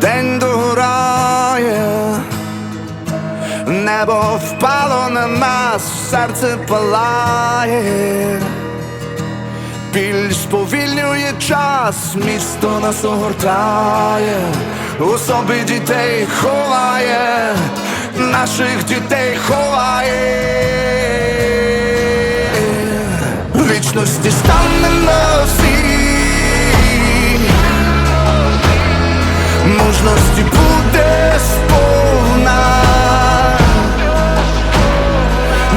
день догорає, небо впало на нас, серце палає, біль сповільнює час, місто нас огортає, у собі дітей ховає, наших дітей ховає. Вічності станемо всі мужності буде сповна,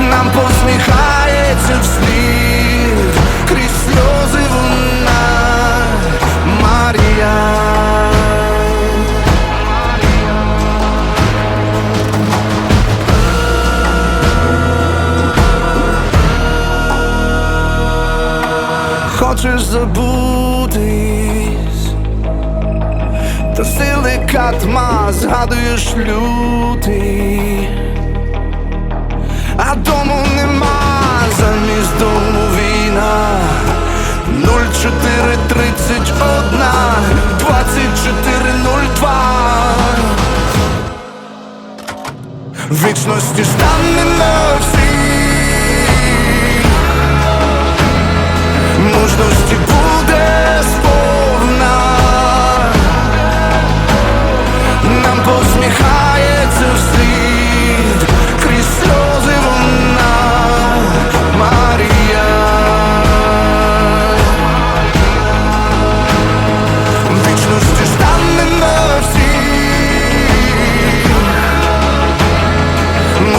нам посміхається вслід, крізь сльози вона Марія. Хочеш забутись сили катма згадуєш лютий, а дому нема замість дому війна. 0431 2402 Вічності станемо всі. Мужності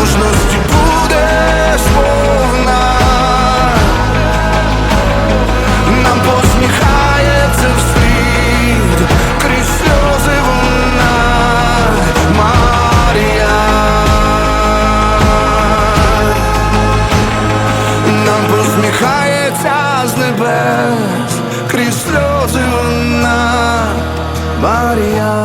мужності буде сповна, нам посміхається вслід, крізь сльози вона Марія. Нам посміхається з небес, крізь сльози вона Марія.